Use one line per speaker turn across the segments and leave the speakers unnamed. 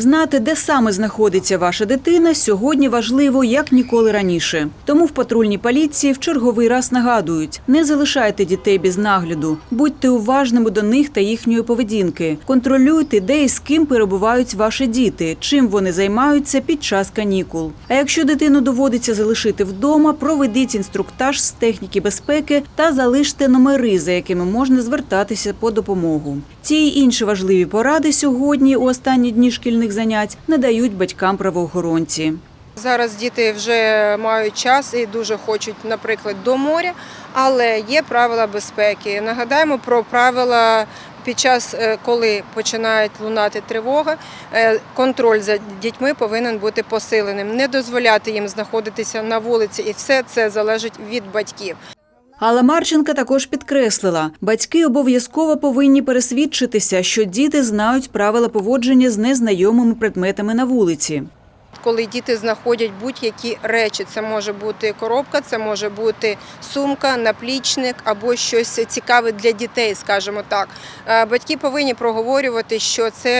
Знати, де саме знаходиться ваша дитина, сьогодні важливо як ніколи раніше. Тому в патрульній поліції в черговий раз нагадують: не залишайте дітей без нагляду, будьте уважними до них та їхньої поведінки. Контролюйте, де і з ким перебувають ваші діти, чим вони займаються під час канікул. А якщо дитину доводиться залишити вдома, проведіть інструктаж з техніки безпеки та залиште номери, за якими можна звертатися по допомогу. Ці й інші важливі поради сьогодні у останні дні шкільних занять надають батькам правоохоронці.
Зараз діти вже мають час і дуже хочуть, наприклад, до моря, але є правила безпеки. Нагадаємо про правила під час, е, коли починає лунати тривога, е, контроль за дітьми повинен бути посиленим, не дозволяти їм знаходитися на вулиці, і все це залежить від батьків.
Алла Марченка також підкреслила, батьки обов'язково повинні пересвідчитися, що діти знають правила поводження з незнайомими предметами на вулиці.
Коли діти знаходять будь-які речі, це може бути коробка, це може бути сумка, наплічник або щось цікаве для дітей, скажімо так. Е, Батьки повинні проговорювати, що це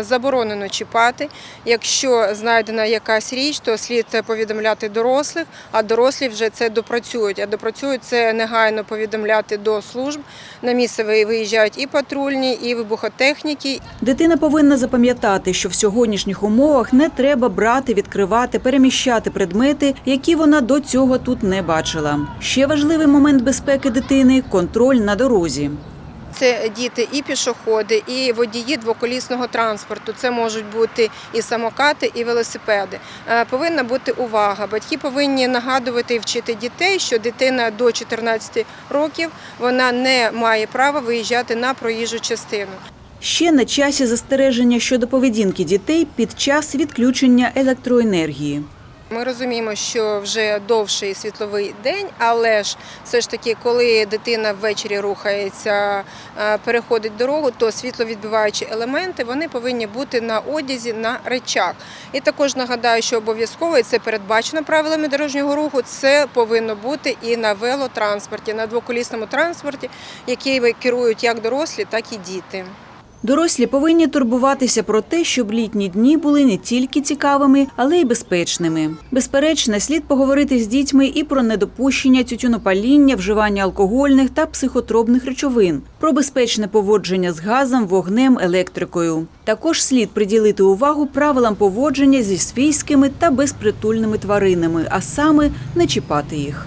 е, заборонено чіпати. Якщо знайдена якась річ, то слід повідомляти дорослих, а дорослі вже це допрацюють. А допрацюють це негайно повідомляти до служб. На місце виїжджають і патрульні, і вибухотехніки,
Дитина повинна запам'ятати, що в сьогоднішніх умовах не треба брати, відкривати, переміщати предмети, які вона до цього тут не бачила. Ще важливий момент безпеки дитини контроль на дорозі.
Це діти і пішоходи, і водії двоколісного транспорту. Це можуть бути і самокати, і велосипеди. Е, Повинна бути увага. Батьки повинні нагадувати і вчити дітей, що дитина до 14 років вона не має права виїжджати на проїжджу частину.
Ще на часі застереження щодо поведінки дітей під час відключення електроенергії.
Ми розуміємо, що вже довший світловий день, але ж все ж таки, коли дитина ввечері рухається, е, переходить дорогу, то світловідбиваючі елементи вони повинні бути на одязі, на речах. І також нагадаю, що обов'язково і це передбачено правилами дорожнього руху. Це повинно бути і на велотранспорті, на двоколісному транспорті, який керують як дорослі, так і діти.
Дорослі повинні турбуватися про те, щоб літні дні були не тільки цікавими, але й безпечними. Безперечно, слід поговорити з дітьми і про недопущення тютюнопаління, вживання алкогольних та психотропних речовин, про безпечне поводження з газом, вогнем, електрикою. Також слід приділити увагу правилам поводження зі свійськими та безпритульними тваринами, а саме не чіпати їх.